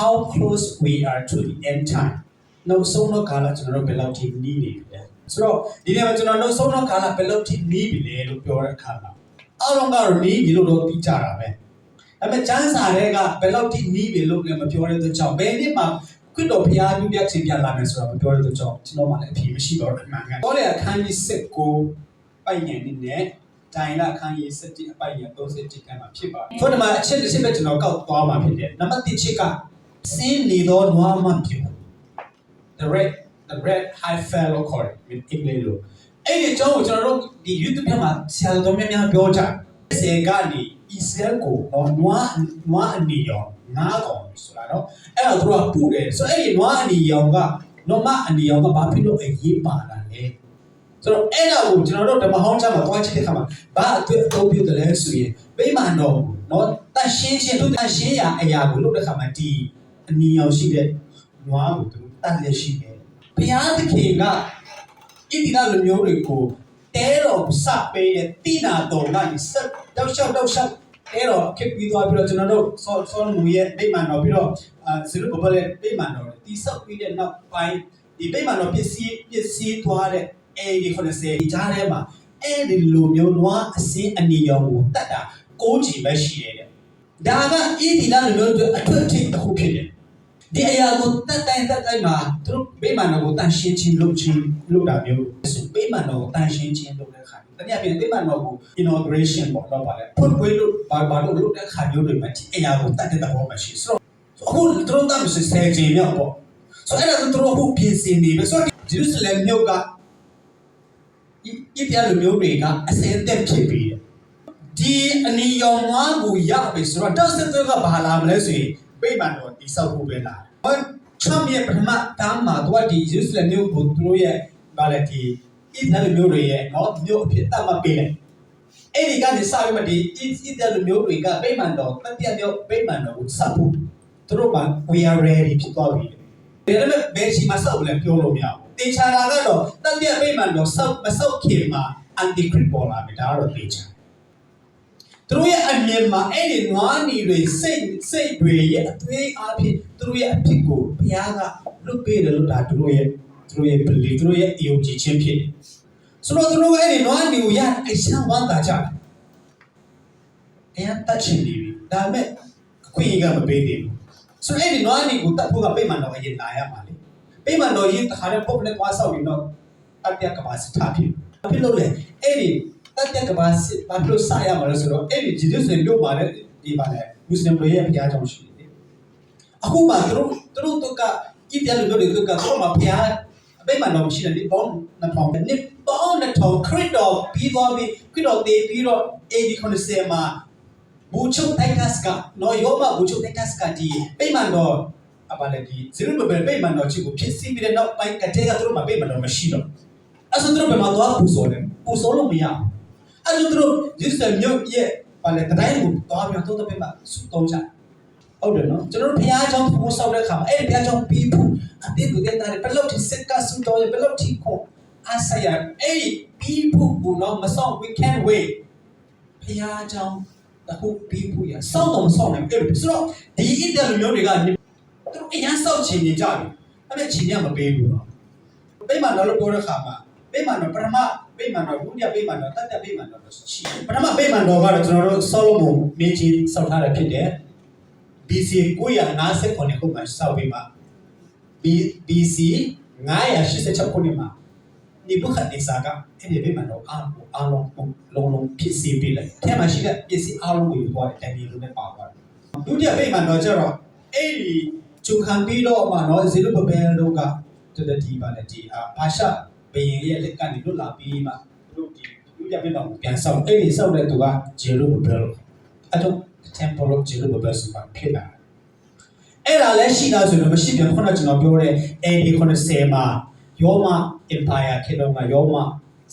how close we are to the end time နောက်ဆုံးတော့ကာလကျွန်တော်တို့ဘယ်လောက်ထိနီးနေပြီလဲဆိုတော့ဒီနေ့မှာကျွန်တော်နောက်ဆုံးတော့ကာလဘယ်လောက်ထိနီးပြီလဲလို့ပြောတဲ့အခါမှာအားလုံးကတော့နီးပြီလို့တော့ပြီးကြတာပဲဒါပေမဲ့ကျမ်းစာတွေကဘယ်လောက်ထိနီးပြီလို့လည်းမပြောတဲ့အတွက်ကြောင့်ဘယ်နေ့မှခွတ်တော်ဘုရားပြုပြခြင်းပြလာမယ်ဆိုတော့မပြောတဲ့အတွက်ကြောင့်ကျွန်တော်မှလည်းအဖြေမရှိတော့ဘူးအမှန်ကန်ဟောတဲ့အခန်းကြီး7ကိုပိုင်ငယ်နေနဲ့တိုင်လာအခန်းကြီး7အပိုင်ငယ်31ခန်းမှာဖြစ်ပါတယ်ဆိုတော့ဒီမှာအချက်တစ်ချက်ပဲကျွန်တော်ကောက်သွားမှာဖြစ်တယ်နံပါတ်1ချက်က စင်းနေသောနွားမှဖြစ် the red the red high fellow cord with English လို့အဲ့ဒီအကြောင်းကိုကျွန်တော်တို့ဒီ YouTube မှာဆရာတော်များများပြောကြတယ်စေကနေ Israel ကိုတော့နွားနွားအနေရောငါးကောင်ဆိုတာနော်အဲ့တော့သူကပူတယ်ဆိုတော့အဲ့ဒီနွားအနေရောကနွားအနေရောကဘာဖြစ်လို့အရေးပါတာလဲဆိုတော့အဲ့ဒါကိုကျွန်တော်တို့ဓမ္မဟောင်းချမှာတွားကြည့်တဲ့အခါမှာဘာအတွက်အသုံးပြုတယ်လဲဆိုရင်ဗိမာန်တော်နော်တန်ရှင်းရှင်းသူတန်ရှင်းရာအရာကိုလုပ်တဲ့အခါမှာဒီ အနီရောင်ရှိတဲ့နွားကိုသူတတ်လက်ရှိတယ်ဘုရားသခင်ကဣတိလလူမျိုးတွေကိုတဲတော်စပေးတဲ့တိနာတော်ကနေဆက်တောက်လျှောက်တောက်လျှောက်တဲတော်ခက်ပြီးသွားပြီးတော့ကျွန်တော်တို့ဆောဆောမူရဲ့ဗိမာန်တော်ပြီးတော့အာဇေရုဘဘရဲ့ဗိမာန်တော်တိဆောက်ပြီးတဲ့နောက်ပိုင်းဒီဗိမာန်တော်ပစ္စည်းပစ္စည်းသွားတဲ့အဲဒီ90ဒီကြားထဲမှာအဲဒီလူမျိုးနွားအစင်းအနီရောင်ကိုတတ်တာကိုးချီပဲရှိတယ်တဲ့ဒါကဣတိလလူမျိုးတွေအထွတ်အထိပ်တစ်ခုဖြစ်တယ် ဒီအရာကိုတတ်တိုင်းတတ်တိုင်းမှာသူတို့ဗိမာန်တော်ကိုတန်ရှင်းခြင်းလုပ်ခြင်းလုပ်တာမျိုးဆိုဗိမာန်တော်ကိုတန်ရှင်းခြင်းလုပ်တဲ့အခါတနည်းအားဖြင့်ဗိမာန်တော်ကို inauguration ပေါ့တော့ပါလေဖွင့်ပွေးလို့ဘာဘာလို့လုပ်တဲ့အခါမျိုးတွေမှာဒီအရာကိုတတ်တဲ့သဘောမှရှိဆိုတော့အခုသူတို့တတ်မရှိစေခြင်းမြောက်ပေါ့ဆိုတော့အဲ့ဒါသူတို့ဟုတ်ပြင်ဆင်နေပဲဆိုတော့ဂျေရုဆလင်မြို့ကဤဤပြလူမျိုးတွေကအစင်သက်ဖြစ်ပြီးတယ်ဒီအနီရောင်ဝါးကိုရပြီဆိုတော့တောက်စစ်သွေးကဘာလာမလဲဆိုရင် ဗိမာန်တော်တိဆောက်ဖို့ပဲလာတယ်ချမ်းရဲ့ပထမတမ်းမှာသူကဒီယေရုရှလင်မြို့ကိုသူတို့ရဲ့ဗာလေဒီဣသရေလမျိုးတွေရဲ့နော်မြို့အဖြစ်တတ်မှတ်ပေးတယ်အဲ့ဒီကနေစပြီးမှဒီဣဣသရေလမျိုးတွေကဗိမာန်တော်တတိယမြို့ဗိမာန်တော်ကိုစပ်ဖို့သူတို့က we are ready ဖြစ်သွားပြီဒါပေမဲ့ဘယ်ရှိမှစောက်လည်းပြောလို့မရဘူးတေချာတာကတော့တတိယဗိမာန်တော်စောက်မစောက်ခင်မှာ anti crit ပေါ်လာပြီဒါကတော့တေချာ သူတို့ရဲ့အမြင်မှာအဲ့ဒီနွားနီတွေစိတ်စိတ်တွေရဲ့အသွေးအားဖြင့်သူတို့ရဲ့အဖြစ်ကိုဘုရားကလွတ်ပေးတယ်လို့ဒါသူတို့ရဲ့သူတို့ရဲ့ belief သူတို့ရဲ့အယုံကြည်ခြင်းဖြစ်တယ်ဆိုတော့သူတို့ကအဲ့ဒီနွားနီကိုရအရှမ်းဝမ်းသာကြတယ်အရင်တတ်ချင်နေပြီဒါပေမဲ့အခွင့်အရေးကမပေးသေးဘူးဆိုတော့အဲ့ဒီနွားနီကိုတတ်ဖို့ကပိတ်မှန်တော့အရင်လာရမှာလေပိတ်မှန်တော့ရင်တခါတည်းပုတ်နဲ့သွားဆောက်ရင်တော့အပြတ်ကပါစထားဖြစ်ဖြစ်လို့လေအဲ့ဒီ တက်တက်ကဘာစစ်ဘာလို့စရမှာလဲဆိုတော့အဲ့ဒီဂျေဇုစင်မြို့မှာလည်းဒီပါလေမွတ်စလင်တွေရဲ့ဘုရားကျောင်းရှိတယ်အခုမှသူတို့သူတို့တို့ကဣတလတို့တွေကသူတို့မှာဘုရားအပိတ်မှတော့ရှိတယ်ဒီပေါင်းနှစ်ထောင်နှစ်ပေါင်းနှစ်ထောင်ခရစ်တော်ပြီးသွားပြီးခရစ်တော်တည်ပြီးတော့အေဒီခွန်ဆယ်မှာဘူချုပ်တိုက်တတ်ကနော်ယောမဘူချုပ်တိုက်တတ်ကဒီပိတ်မှတော့အပါလေဒီဇေရုဘဘယ်ပိတ်မှတော့ချစ်ကိုဖြစ်စီပြီးတဲ့နောက်ပိုင်းကတည်းကသူတို့မှာပိတ်မှတော့မရှိတော့အဲ့ဆိုသူတို့ဘယ်မှာသွားပူစော်တယ်ပူစော်လို့မရဘူး အဲ့လိုသူတို့ဒီစမြုပ်ရဲ့ပါလေတိုင်းကိုတွားပြီးတော့တော့ပြမှာစုသုံးကြဟုတ်တယ်နော်ကျွန်တော်တို့ဘုရားကျောင်းကိုဆောက်တဲ့အခါမှာအဲ့ဒီဘုရားကျောင်းပြီးဖို့အတိတ်ကိုတဲ့တာဘယ်လောက်ထိစက်ကစုတော့ဘယ်လောက်ထိကိုအားဆရာအဲ့ဒီပြီးဖို့ကိုတော့မဆောက် we can wait ဘုရားကျောင်းအခုပြီးဖို့ရဆောက်တော့မဆောက်နိုင်ဘူးဆိုတော့ဒီအစ်တဲ့လူမျိုးတွေကသူတို့အရင်ဆောက်ချင်နေကြတယ်အဲ့ဒါချင်ရမပေးဘူးနော်ပြိမှန်တော့လို့ပြောတဲ့အခါမှာပြိမှန်တော့ပထမ ပြိမှန်တော့ဒုတိယပြိမှန်တော့တတိယပြိမှန်တော့ရှိတယ်ပထမပြိမှန်တော့ကတော့ကျွန်တော်တို့ဆောက်လို့မမင်းကြီးဆောက်ထားတာဖြစ်တယ် BC 959ခုမှာဆောက်ပြီးမှ BC 986ခုမှာဒီဘုခတ်နေစာကအဲ့ဒီပြိမှန်တော့အားကိုအားလုံးလုံးလုံးဖြစ်စီပြီးလိုက်အဲမှာရှိတဲ့ပစ္စည်းအားလုံးကိုယူသွားတယ်တန်ဒီလိုနဲ့ပါသွားတယ်ဒုတိယပြိမှန်တော့ကျတော့အဲ့ဒီဂျုံခံပြီးတော့မှနော်ဇေလုဘဘဲတို့ကတတတီပါလေဒီအာဘာရှာ ဘယင်ရဲ့လက်ကနေလွတ်လာပြီးမှတို့ဒီဒုတိယပြိမှန်ကိုပြန်ဆောက်အဲ့ဒီဆောက်တဲ့သူကဂျေလုဘဘဲလို့အဲ့တော့ temple of Jerusalem ဆိုတာဖြစ်လာတယ်အဲ့ဒါလည်းရှိတာဆိုတော့မရှိပြန်ခုနကကျွန်တော်ပြောတဲ့ AD 90မှာယောမ empire ခေတ်တော့ကယောမ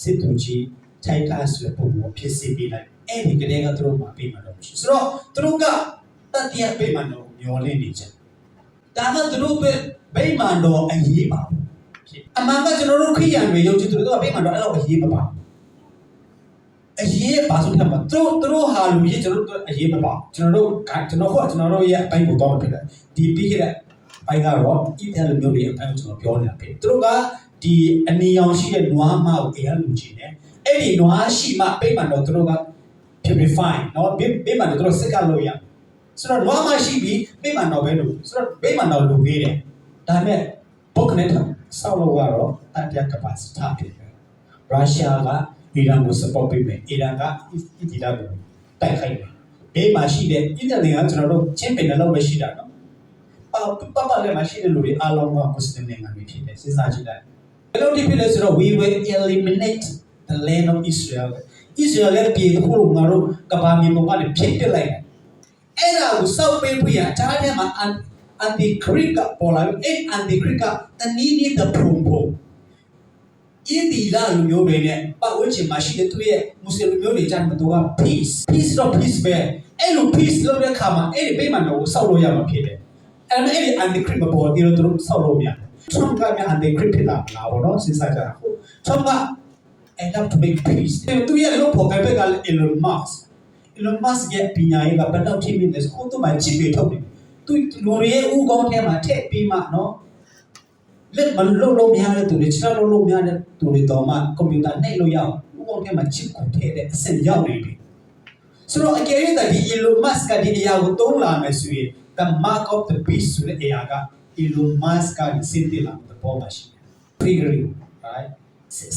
စစ်သူကြီး Titus ဆိုတဲ့ပုံကိုဖြစ်စေပေးလိုက်အဲ့ဒီကလေးကသူတို့မှာပြေးမှာတော့မရှိဆိုတော့သူတို့ကတတိယပြေးမှာတော့မျောလင်းနေကြဒါမှသူတို့ပဲဗိမာန်တော်အရေးပါဘူး ဖြစ်အမှန်ကကျွန်တော်တို့ခရိယန်တွေယုံကြည်သူတို့ကဗိမာန်တော်အဲ့လိုအရေးမပါဘူးအ အရေးပါဆုံးထက်မှာသူတို့သူတို့ဟာလူကြီးကျွန်တော်တို့အရေးမပါကျွန်တော်တို့ကကျွန်တော်ကကျွန်တော်တို့ရဲ့အပိုင်းကိုတော့ဖြစ်တယ်ဒီပြီးခဲ့တဲ့ပိုင်းကတော့ဤတဲ့လူမျိုးတွေအပိုင်းကိုကျွန်တော်ပြောနေတာဖြစ်သူတို့ကဒီအနီရောင်ရှိတဲ့နွားမကိုအရင်လူကြီးနေအဲ့ဒီနွားရှိမှပိတ်မှန်တော့သူတို့က purify เนาะပိတ်မှန်တော့သူတို့စက်ကလို့ရဆိုတော့နွားမရှိပြီးပိတ်မှန်တော့ပဲလို့ဆိုတော့ပိတ်မှန်တော့လူသေးတယ်ဒါပေမဲ့ ဘုတ်ကနေတော့ဆောက်လို့ကတော့အတ္တ capacity ဖြစ်တယ်ရုရှားကအီရန်ကို support ပေးမယ်အီရန်ကအီဒီလာကိုတိုက်ခိုက်မယ်ဘေးမှာရှိတဲ့အီတလီကကျွန်တော်တို့ချင်းပင်လည်းပဲရှိတာနော်ပပပလည်းမရှိတဲ့လူတွေအားလုံးကမွတ်စလင်နိုင်ငံတွေဖြစ်တယ်စဉ်းစားကြည့်လိုက်ဘယ်လိုဒီဖြစ်လဲဆိုတော့ we will eliminate the land of Israel Israel ရဲ့ပြည်တစ်ခုလုံးငါတို့ကဘာမြေပေါ်ကနေဖြစ်တက်လိုက်တယ်အဲ့ဒါကိုစောက်ပေးဖို့ရအတားထဲမှာ anti Greek ကပေါ်လာပြီးအဲ့ anti Greek ကတနည်းနည်းတဲ့ပုံပုံအင်းဒီလာလူမျိုးတွေနဲ့ပတ်ဝန်းကျင်မှာရှိတဲ့သူရဲ့မွတ်စလင်လူမျိုးတွေကြားမှာသူက peace peace တော့ peace ပဲအဲ့လို peace လုပ်တဲ့အခါမှာအဲ့ဒီပိတ်မှန်တော့ကိုစောက်လို့ရမှာဖြစ်တယ်အဲ့ဒါအဲ့ဒီ anti Greek မပေါ်သေးလို့သူတို့စောက်လို့မရတယ် Trump ကမြန် anti Greek ဖြစ်လာလားဘောနော်စဉ်းစားကြတာဟုတ် Trump က I have to make peace သူရဲ့လို့ပေါ်ကပဲကလည်း Elon Musk Elon Musk ရဲ့ပညာရေးကဘယ်တော့ထိမိလဲဆိုတော့သူ့မှာ chip တွေထုတ်တယ် သူလူတွေရဲ့ဥကောင်းထဲမှာထည့်ပြီးမှနော်လက်မလုံးလုံးများတဲ့သူတွေခြေလုံးလုံးများတဲ့သူတွေတော့မှကွန်ပျူတာနှိပ်လို့ရအောင်ဥကောင်းထဲမှာ chip ကိုထည့်တဲ့အဆင့်ရောက်နေပြီဆိုတော့အကယ်၍ဒီ Elon Musk ကဒီအရာကိုသုံးလာမယ်ဆိုရင် the mark of the beast ဆိုတဲ့အရာက Elon Musk ကစင်တင်လာတဲ့ပေါ်မှာရှိတယ် figuring right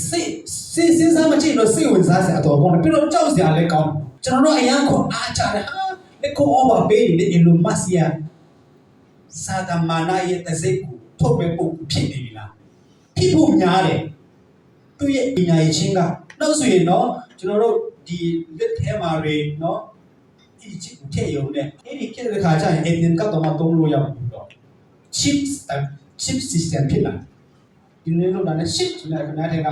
စိတ်စိတ်စဉ်းစားမကြည့်လို့စိတ်ဝင်စားစရာတော့ပေါ့ပြီးတော့ကြောက်စရာလည်းကောင်းကျွန်တော်တို့အရန်ခွန်အားကြတယ်ဟာလက်ကိုအော်ဘာပေးနေအလိုမတ် စီယာစာဒမာနာရဲ့တစိတ်ကိုထုတ်မဲ့ပုံဖြစ်နေပြီလားဖြစ်ဖို့များတယ်သူ့ရဲ့ပညာရေးချင်းကနောက်ဆိုရင်တော့ကျွန်တော်တို့ဒီလက်ထဲမှာတွေနော်ဒီချစ်ကိုထည့်ရုံနဲ့အဲ့ဒီကိစ္စခါကျရင်အင်ဂျင်ကတော့မသုံးလို့ရမှာဘူးတော့ chip chip system ဖြစ်လာဒီနေ့လို့လည်း shit ဆိုတဲ့ခဏတည်းက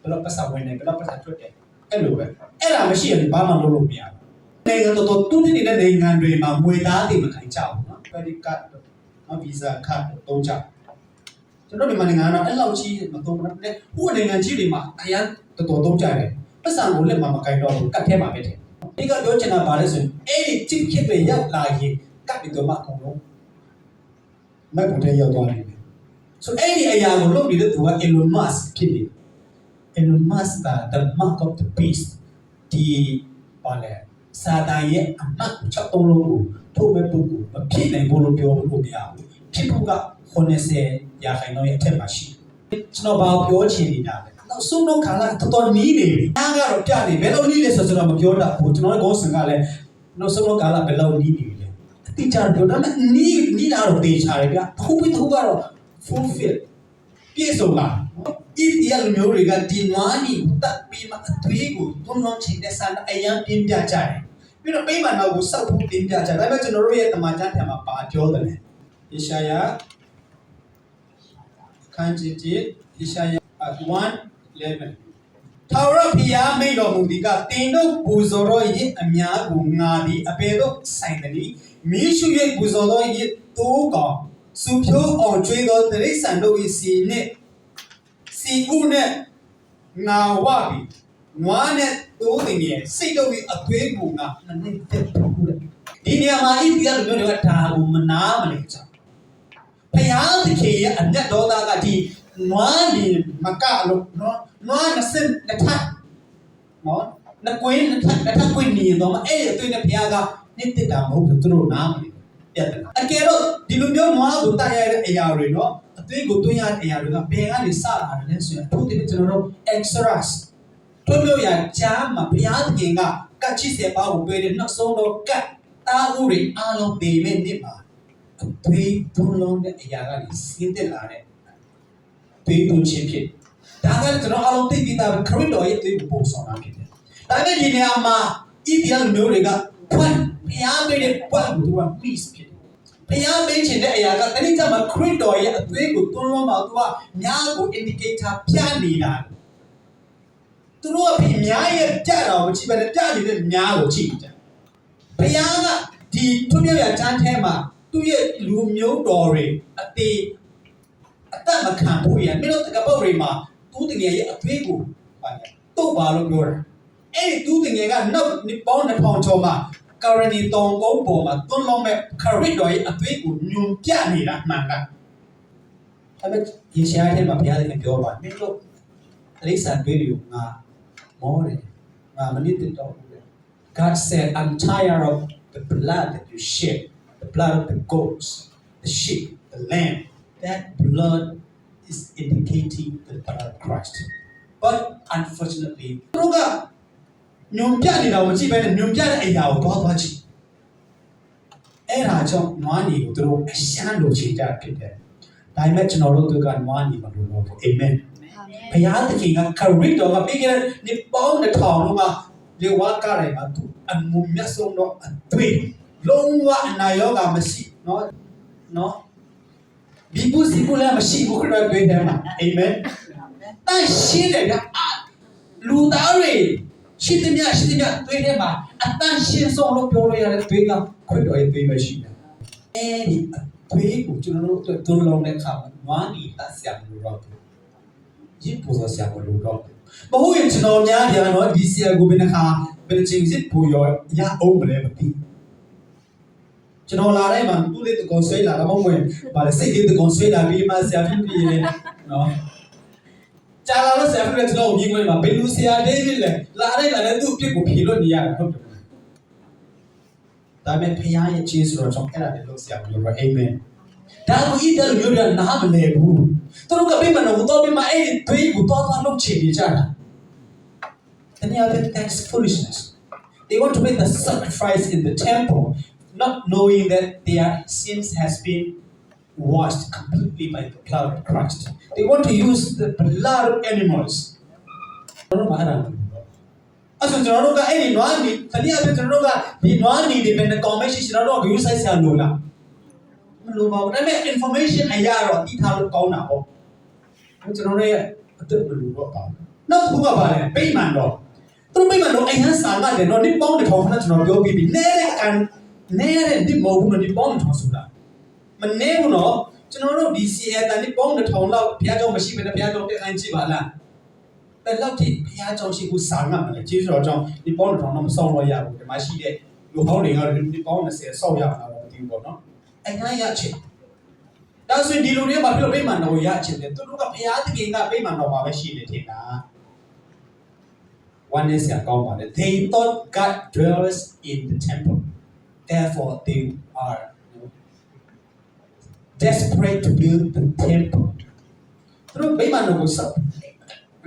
ဘယ်တော့ပတ်စဝင်နေဘယ်တော့ပတ်စထွက်တယ်အဲ့လိုပဲအဲ့ဒါမရှိရင်ဘာမှလုပ်လို့မရဘူးနိုင်ငံတော်တော်တူးနေတဲ့နိုင်ငံတွေမှာငွေသားတွေမခိုင်ကြဘူးနော် credit card နော် visa card တုံးကြကျွန်တော်ဒီမှာနိုင်ငံတော့အဲ့လောက်ကြီးမတုံးဘူးနဲ့ဟိုနိုင်ငံကြီးတွေမှာအရန်တော်တော်တုံးကြတယ်ပတ်စံကိုလက်မှာမခိုင်တော့ဘူးကတ်ထဲမှာပဲတယ်ဒီကပြောချင်တာပါလဲဆိုရင်အဲ့ဒီ chip ဖြစ်တွေရောက်လာရင်ကတ်ပြီးတော့မှအကုန်လုံးမက်ပေါ်ထဲရောက်သွားတယ် so အဲ့ဒီအရာကိုလုပ်နေတဲ့သူက Elon Musk ဖြစ်နေ Elon Musk က the mark of the beast ဒီပါလေ စာတန်ရဲ့အမတ်ကိုချက်သုံးလုံးကိုထုတ်မဲ့ပုဂ္ဂိုလ်မဖြစ်နိုင်ဘူးလို့ပြောလို့မရဘူးဖြစ်ဖို့က90ရာခိုင်နှုန်းရဲ့အထက်မှာရှိတယ်ကျွန်တော်ဘာပြောချင်နေတာလဲနောက်ဆုံးတော့ခါလာတော်တော်နီးနေပြီအားကတော့ပြနေဘယ်လိုနီးလဲဆိုတော့မပြောတာဘူးကျွန်တော်တို့ကောစင်ကလည်းနောက်ဆုံးတော့ခါလာဘယ်လိုနီးနေပြီလဲအတိအကျပြောတာနီးနီးတာတော့တေချာတယ်ဗျအခုပြီးတော့ကတော့ fulfill ပြည့်စုံလာဣတိယလူမျိုးတွေကဒီနွားနီတက်ပြီးမှအသွေးကိုသွန်းလုံးချိန်တဲ့ဆန္ဒအယံပြင်းပြကြတယ် ပြီးတော့ပိမှန်တော်ကိုစောက်ဖို့ပြင်းပြကြတယ်ဒါပေမဲ့ကျွန်တော်တို့ရဲ့တမန်ကျမ်းထဲမှာပါပြောတယ်လေယေရှာယခန်းကြီးကြီးယေရှာယ1:11ထာဝရဘုရားမိန့်တော်မူသည်ကတင်တို့ပူဇော်တော်၏အများကိုငါသည်အပေတို့ဆိုင်သည်မိရှု၍ပူဇော်တော်၏တိုးကောင်စုဖြိုးအောင်ကျွေးသောတရိษံတို့၏စီနှင့်စီဥနှင့်ငါဝပြီနွားနဲ့ တိုးတင်ရဲ့စိတ်တို့၏အသွေးကိုငါနှစ်နှစ်တက်ဖို့တဲ့ဒီနေရာမှာဣတိယလူမျိုးတွေကဒါကိုမနာမနေကြဘုရားသခင်ရဲ့အမျက်ဒေါသကဒီနွားဒီမကလို့နော်နွားနှစ်စင်တစ်ထပ်နော်နှစ်ကွင်းနှစ်ထပ်နှစ်ထပ်ကွင်းနေတော့အဲ့ဒီအသွေးနဲ့ဘုရားကနှစ်တက်တာမဟုတ်ဘူးသူတို့နားမလဲပြတ်တယ်အကယ်တော့ဒီလိုမျိုးနွားကိုတိုက်ရတဲ့အရာတွေနော်အသွေးကိုတွင်းရတဲ့အရာတွေကဘယ်ကနေစလာတယ်လဲဆိုရင်အထူးသဖြင့်ကျွန်တော်တို့ Exodus တို့မျိုးရကြားမှာဘုရားသခင်ကကတ်ချစ်စေပါကိုပေးတဲ့နောက်ဆုံးတော့ကတ်တာဥတွေအားလုံးပေမဲ့နေပါအသွေးတွန်းလုံးတဲ့အရာကနေစင်းတက်လာတဲ့သွေးတွန်းခြင်းဖြစ်ဒါကလည်းကျွန်တော်အားလုံးသိပြီးသားခရစ်တော်ရဲ့သွေးကိုပုံဆောင်တာဖြစ်တယ်ဒါပေမဲ့ဒီနေရာမှာ ideal မျိုးတွေကဖွင့်ဘုရားပေးတဲ့ပွင့်ကိုသူက peace ဖြစ်တယ်ဘုရားပေးခြင်းတဲ့အရာကတတိယမှာခရစ်တော်ရဲ့အသွေးကိုတွန်းလုံးမှာသူကများကို indicator ပြနေတာ သူတို့ကပြီးများရဲ့ကြတာကိုကြည့်ပဲပြနေတဲ့များကိုကြည့်ကြဘုရားကဒီထွမြေရချမ်းထဲမှာသူ့ရဲ့လူမျိုးတော်တွေအသေးအသက်မခံဘူးရမင်းတို့တကပုတ်တွေမှာသူ့တင်ရဲ့အသွေးကိုပါလေတုတ်ပါလို့ပြောတာအဲ့ဒီသူငယ်ကနောက်နှစ်ပေါင်း2000ကျော်မှာကာရနီတောင်ကုန်းပေါ်မှာသွန်လုံးမဲ့ခရစ်တော်ရဲ့အသွေးကိုညွန်ပြနေတာမှန်ကဒါပေမဲ့ယေရှာယထဲမှာဘုရားသခင်ပြောပါမင်းတို့တိရစ္ဆာန်တွေးတွေကိုငါ မောတယ်ငါမနစ်တော့ဘူးလေ God said I'm tired of the blood that you shed the blood of the goats the sheep the lamb that blood is indicating the blood of Christ but unfortunately သူတို့ကညွန်ပြနေတာကိုမကြည့်ဘဲနဲ့ညွန်ပြတဲ့အရာကိုသွားသွားကြည့်အဲ့ဒါကြောင့်နွားညီကိုသူတို့အရှမ်းလိုချင်ကြဖြစ်တယ်ဒါပေမဲ့ကျွန်တော်တို့ကနွားညီမလို့တော့ဘူးအာမင် ဘုရားသခင်ကခရစ်တော်ကပြီးခဲ့တဲ့နှစ်ပေါင်းတစ်ထောင်လုံးကလေဝါကရိုင်မှာသူအမှုမြတ်ဆုံးတော့အတွေ့လုံးဝအနာရောဂါမရှိနော်နော်ဘီဘူးစီဘူးလည်းမရှိဘူးခရစ်တော်တွေ့တယ်မှာအာမင်တန်ရှင်းတယ်ကအလူသားတွေရှိသမျှရှိသမျှတွေ့တယ်မှာအတန်ရှင်းဆုံးလို့ပြောလို့ရတဲ့တွေ့ကခရစ်တော်ရဲ့တွေ့ပဲရှိတယ်အဲဒီအတွေ့ကိုကျွန်တော်တို့တို့လုံးတဲ့အခါမှာဝါနီတဆရာလို့တော့ ရစ်ပူဇော်ဆရာမလို့တော့ဘူးမဟုတ်ရင်ကျွန်တော်များပြန်တော့ဒီဆရာကိုဘယ်နှခါဘယ်ချိန်စစ်ပူရောရအောင်မလဲမသိကျွန်တော်လာတိုင်းမှာသူ့လေးတကွန်ဆွေးလာတော့မဟုတ်ဘူးဗါလေစိတ်လေးတကွန်ဆွေးလာပြီးမှဆရာဖြစ်ပြီးရင်နော်ကြာလာတော့ဆရာဖက်ကျွန်တော်မြင်ခွင့်မှာဘယ်လူဆရာဒေးဗစ်လဲလာတဲ့လာတဲ့သူ့အပြစ်ကိုဖြေလို့နေရတယ်ဟုတ်တယ်ဒါပေမဲ့ဖခင်ရဲ့ခြေဆိုတော့ကျွန်တော်အဲ့ဒါလည်းလုပ်ဆရာမလို့တော့အာမင် ဒါကိုဤတဲ့လူမျိုးတွေကနားမလည်ဘူးသူတို့ကပြိမနာဘူးတော့ပြမအဲ့ဒီဘေးကိုတော့တော့လုပ်ချင်နေကြတာတနည်းအားဖြင့် that's foolishness they want to make the sacrifice in the temple not knowing that their sins has been washed completely by the blood of Christ. They want to use the blood of animals. ကျွန်တော်မှာအဲ့ဒါအဲ့ဆိုကျွန်တော်တို့ကအဲ့ဒီနွားနီတနည်းအားဖြင့်ကျွန်တော်တို့ကဒီနွားနီတွေပဲနဲ့ comment ရှိကျွန်တော်တို့က view size ဆရာလို့လား မလို့ပါဘူးဒါပေမဲ့ information အရာတော့သိထားလို့ကောင်းတာပေါ့ကျွန်တော်တို့ရဲ့အသက်မလို့တော့ပါဘူးနောက်တစ်ခုကပါလဲပိမှန်တော့သူတို့ပိမှန်တော့အရင်စာကတယ်တော့ဒီပေါင်းတစ်ထောင်ခဏကျွန်တော်ပြောပြီးပြီနဲတဲ့ကန်နဲတဲ့ဒီမဟုတ်ဘူးနော်ဒီပေါင်းတစ်ထောင်ဆိုတာမနေဘူးနော်ကျွန်တော်တို့ဒီ CA တန်ဒီပေါင်းတစ်ထောင်လောက်ဘုရားကျောင်းမရှိဘဲနဲ့ဘုရားကျောင်းတက်ခိုင်းကြည့်ပါလားဘယ်လောက်ထိဘုရားကျောင်းရှိဖို့စာငတ်မလဲကျေးဇူးတော်ကြောင့်ဒီပေါင်းတစ်ထောင်တော့မဆောင်တော့ရဘူးဒီမှာရှိတဲ့လူဟောင်းတွေကဒီပေါင်း20ဆောက်ရမှာတော့မသိဘူးပေါ့နော် အဲ့ဒါရချင်ဒါဆိုရင်ဒီလူတွေဘာဖြစ်လို့ပြိမှန်တော်ရချင်တယ်သူတို့ကဘုရားသခင်ကပြိမှန်တော်မှာပဲရှိနေတယ်လား one is ကောင်းပါတယ် they thought God dwells in the temple therefore they are you know, desperate to build the temple သူတို့မိမတော်ကိုစောက်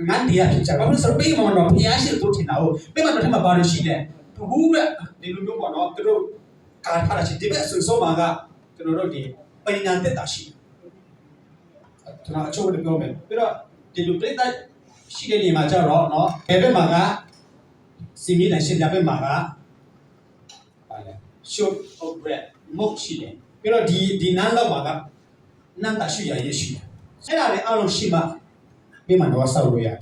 ငန်းတရားဖြစ်ကြဘာလို့ဆိုတော့မိမတော်ဖျားရှိလို့ထင်တာဟုတ်မိမတော်ထဲမှာဘာလို့ရှိလဲဘူးပဲဒီလိုမျိုးပေါ့နော်သူတို့ကာထားတာရှိဒီဘက်ဆိုဆုံးမှာက ကျွန်တော်တို့ဒီပိဏန်တက်တာရှိကျွန်တော်အချို့လည်းပြောမယ်ပြီးတော့ဒီလိုပြိတ္တရှိတဲ့နေရာမှာကျတော့နော်ဘယ်ဘက်မှာကစီမီနဲ့ရှင်ပြဘက်မှာကပါလေ short of bread မုတ်ရှိတယ်ပြီးတော့ဒီဒီနန်းလောက်မှာကနန်းတာရှိရရရှိတယ်အဲ့ဒါလည်းအလုံးရှိမှပြီးမှတော့ဆောက်လို့ရတယ်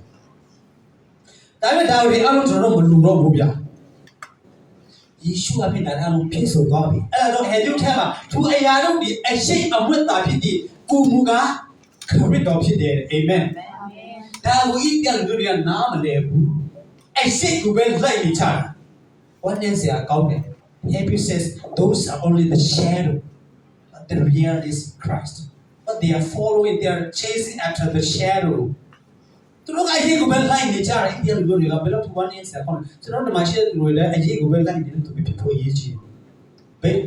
ဒါပေမဲ့ဒါတွေအလုံးကျွန်တော်တို့မလူတော့ဘူးဗျာ ယေရှုအဖေနာအလုံးပြည့်စုံသွားပြီအဲ့ဒါတော့ဟဲ့ဒီထဲမှာသူအရာတို့ဒီအရှိအဝတ်တာဖြစ်ဒီကိုမူကခရစ်တော်ဖြစ်တယ်အာမင်ဒါကိုဤတဲ့လူတွေကနားမလဲဘူးအရှိကိုပဲလိုက်နေချတာဝမ်းနေစရာကောင်းတယ် Hebrew says those are only the shadow but the real is Christ but they are following they are chasing after the shadow သူတို့ကအရေးကိုပဲလိုက်နေကြတယ်အိန္ဒိယလူတွေကဘယ်လိုထဝမ်းနေစရာကောင်းလဲကျွန်တော်တို့မှာရှိတဲ့လူတွေလည်းအရေးကိုပဲလိုက်နေတယ်သူပဲဖြစ်ဖို့အရေးကြီးတယ်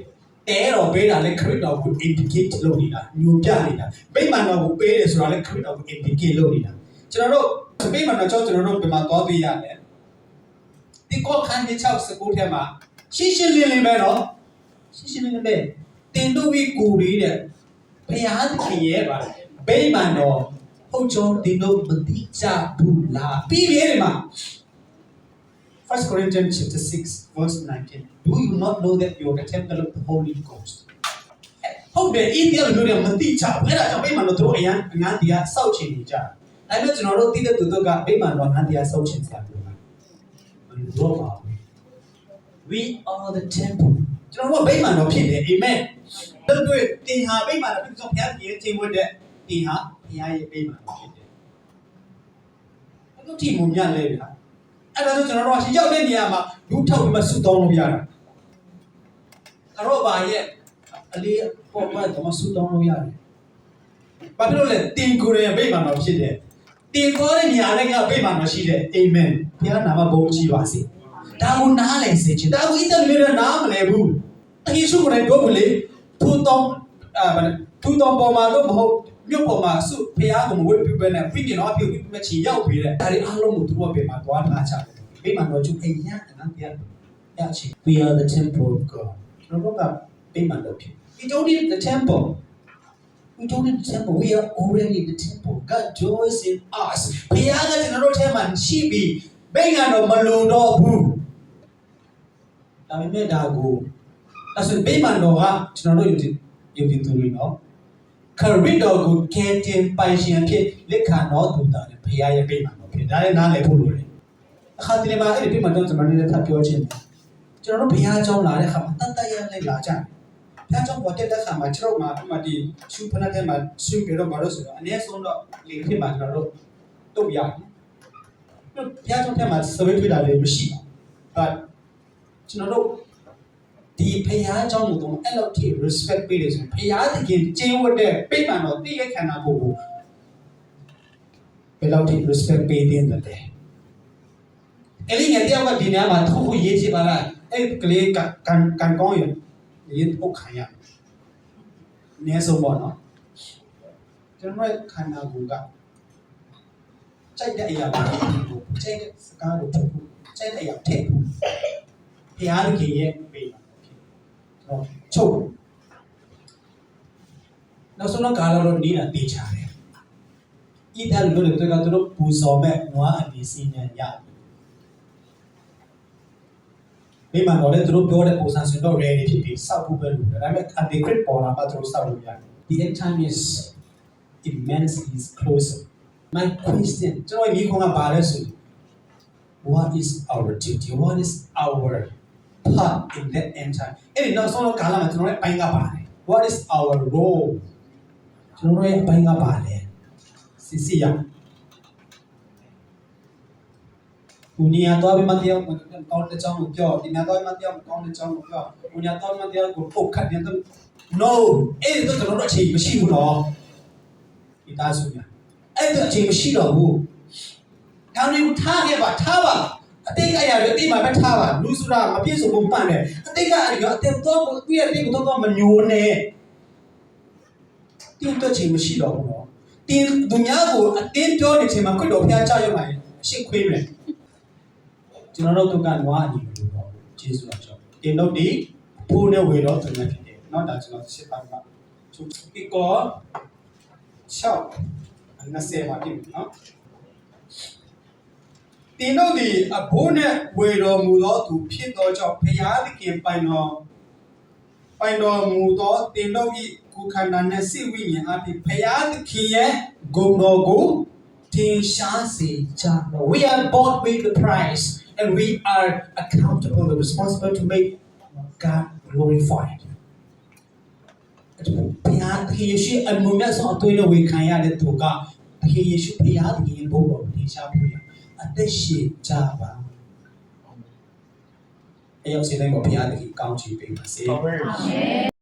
ဘယ်တဲတော်ပေးတာလဲခရစ်တော်ကို indicate လုပ်နေတာညွှန်ပြနေတာဗိမာန်တော်ကိုပေးတယ်ဆိုတာလဲခရစ်တော်ကို indicate လုပ်နေတာကျွန်တော်တို့ဗိမာန်တော်ကျောင်းကျွန်တော်တို့ဒီမှာသွားပြီးရတယ်ဒီကောခန်းကြီး6စကူထဲမှာရှင်းရှင်းလင်းလင်းပဲနော်ရှင်းရှင်းလင်းလင်းပဲတင်တို့ဝီကိုလေးတဲ့ဘုရားသခင်ရဲ့ပါဗိမာန်တော် ဟုတ်ကြောဒီလိုမတိကြဘူးလားပြီးပြီဒီမှာ1 Corinthians chapter 6 verse 19 Do you not know that you are the temple of the Holy Ghost ဟုတ်တယ်အိန္ဒိယလူတွေမသိကြဘူးအဲ့ဒါကြောင့်ဗိမာန်တော်တို့အရန်ငန်းတရားစောက်ချင်နေကြတယ်ဒါပေမဲ့ကျွန်တော်တို့သိတဲ့သူတို့ကဗိမာန်တော်ငန်းတရားစောက်ချင်စရာပြောတာမလို့ပါဘူး we are the temple ကျွန်တော်တို့ဗိမာန်တော်ဖြစ်တယ်အာမင်တို့တို့တင်ဟာဗိမာန်တော်ဖြစ်ဆိုဘုရားရဲ့ချိန်ဝတ်တဲ့တင်ဟာ ဘုရားရဲ့ဗိမာန်တော်ဖြစ်တယ်အဲ့လိုတိမုံမြလဲဗျာအဲ့ဒါဆိုကျွန်တော်တို့ကရောက်တဲ့နေရာမှာလူထောက်ပြီးမှဆုတောင်းလို့ရတာခရောဘာရဲ့အလေးပေါ်မှာတော့ဆုတောင်းလို့ရတယ်ဘာဖြစ်လို့လဲတင်ကိုယ်ရဲ့ဗိမာန်တော်ဖြစ်တယ်တင်သွားတဲ့နေရာလည်းကဗိမာန်တော်ရှိတယ်အာမင်ဘုရားနာမဘုန်းကြီးပါစေဒါကိုနားလည်စေချင်ဒါကိုဣတလီရနားမလဲဘူးအယေရှုကိုလည်းပြောဘူးလေသူတောင်းအာဗါသူတောင်းပေါ်မှာတော့မဟုတ် မြို့ပေါ်မှာဆုဘုရားကိုမဝတ်ပြုပဲနဲ့ပြင်းတော့ပြုပြီးမချီရောက်ပြီးတဲ့ဒါတွေအားလုံးကိုသူတို့ကပြန်มาသွားလာချတယ်ဗိမာန်တော်ကျအိမ်ရအနန္တရရချီ We are the temple of God ကျွန်တော်တို့ကဗိမာန်တော်ဖြစ် We don't need the temple We don't need the temple. We are already the temple. God dwells in us. ဘုရားကကျွန်တော်တို့ထဲမှာရှိပြီးဘိညာတော့မလုံတော့ဘူး။ဒါပေမဲ့ဒါကိုအဲဆိုဗိမာန်တော်ကကျွန်တော်တို့ယုံကြည်ယုံကြည်သူတွေနော် ခရစ်တော်ကိုကယ်တင်ပိုင်ရှင်ဖြစ်လက်ခံတော်သူတာလေဘုရားရဲ့ဗိမာန်တော်ဖြစ်ဒါလည်းနားလည်ဖို့လိုတယ်။အခါတလေမှာအဲ့ဒီဗိမာန်တော်ကျွန်တော်တို့လည်းထပ်ပြောခြင်းတယ်။ကျွန်တော်တို့ဘုရားကျောင်းလာတဲ့အခါမှာတန်တရလိုက်လာကြတယ်။ဘုရားကျောင်းပေါ်တက်တဲ့အခါမှာကျွန်တော်မှာဒီမှာဒီရှုဖနက်ထဲမှာရှုပြီးတော့မလို့ဆိုတော့အနည်းဆုံးတော့လေဖြစ်မှာကျွန်တော်တို့တုတ်ရတယ်။ဘုရားကျောင်းထဲမှာစပင်းပြတာလည်းမရှိဘူး။ but ကျွန်တော်တို့ ဒီဖျားเจ้าကိုအဲ့လိုထိ respect ပေးတယ်ဆိုရင်ဖျားတကယ်ကျင်းဝတ်တဲ့ပိတ်မှန်တော့တိရခန္ဓာကိုယ်ကိုဘယ်လောက်ထိ respect ပေးတဲ့လဲအဲ့ဒီညတယောက်ကဒီနေရာမှာသူ့ကိုရေးချပါလားအဲ့ကလေးကကန်ကန်ကောင်းရင်ရေးပုတ်ခံရအနည်းဆုံးပေါ့နော်ကျွန်တော်ရဲ့ခန္ဓာကိုယ်ကကြိုက်တဲ့အရာကိုကြိုက်တဲ့စကားကိုထုတ်ဖို့ကြိုက်တဲ့အရာထည့်ဖို့ ဘုရားသခင်ရဲ့ပေးပါဖြစ်ကျွန်တော် ချုပ်နောက်ဆုံးတော့ကာလာတော့နေတာတေချာတယ်ဣဒလူတွေကတော့သူတို့ပူဇော်မဲ့နွားအနေစီညံရပြီမိမတော်လည်းသူတို့ပြောတဲ့ပုံစံဆိုတော့ ready ဖြစ်ပြီးစောက်ဖို့ပဲလို့ဒါပေမဲ့ undecrypt ပေါ်လာမှသူတို့စောက်လို့ရတယ် the end time is immensely closer my question ကျွန်တော်ဒီခုကဘာလဲဆို what is our duty what is our part in that end time အဲ့ဒီနောက်ဆုံးတော့ကာလမှာကျွန်တော်ရဲ့အပိုင်းကပါတယ် what is our role ကျွန်တော်ရဲ့အပိုင်းကပါလဲစစ်စစ်ရဦးနီယာတော့ဘယ်မှာတရားကောင်းတဲ့ကြောင်းကိုပြောဒီနာတော့မှတရားကောင်းတဲ့ကြောင်းကိုပြောဦးနီယာတော့မှတရားကိုပုတ်ခတ်နေတော့ no အဲ့ဒီတော့ကျွန်တော်တို့အချိန်မရှိဘူးတော့ဒီသားစုညာအဲ့ဒီအချိန်မရှိတော့ဘူးကောင်းနေထားခဲ့ပါထားပါ အတိတ်အရာတွေအတိတ်မှာပဲထားပါလူဆိုတာမပြည့်စုံဘူးပန့်တယ်အတိတ်ကအရာအတိတ်တော့သူ့ရဲ့အတိတ်ကိုတော့မညိုနဲ့တင်းတော့ချိန်မရှိတော့ဘူးနော်တင်းသူများကိုအတင်းပြောနေချိန်မှာခွတ်တော်ဖျားချရုံမှာအရှင်းခွေးမယ်ကျွန်တော်တို့ကနွားအညီလို့ပေါ့ဂျေဆုတော်ကြောင့်တင်းတို့ဒီဖိုးနဲ့ဝေတော့သူများဖြစ်တယ်နော်ဒါကျွန်တော်ရှင်းပါမှာသူဒီကော6 20မှာပြည့်ပြီနော် တင်တို့သည်အဘိုးနှင့်ဝေတော်မူသောသူဖြစ်သောကြောင့်ဘုရားသခင်ပိုင်တော်ပိုင်တော်မူသောတင်တို့၏ကိုယ်ခန္ဓာနှင့်စိတ်ဝိညာဉ်အပြင်ဘုရားသခင်ရဲ့ဂုဏ်တော်ကိုထင်ရှားစေကြတော့ We are bought with the price and we are accountable and responsible to make God glorified ဘုရားသခင်ယေရှုအမှုမြတ်ဆုံးအသွေးနဲ့ဝေခံရတဲ့သူကသခင်ယေရှုဘုရားသခင်ရဲ့ဘုရားကိုထင်ရှားဖို့ရ အသက်ရှင်ကြပါအဲ့ရောက်စီတိုင်းမှာဘုရားသခင်ကောင်းချီးပေးပါစေ Amen.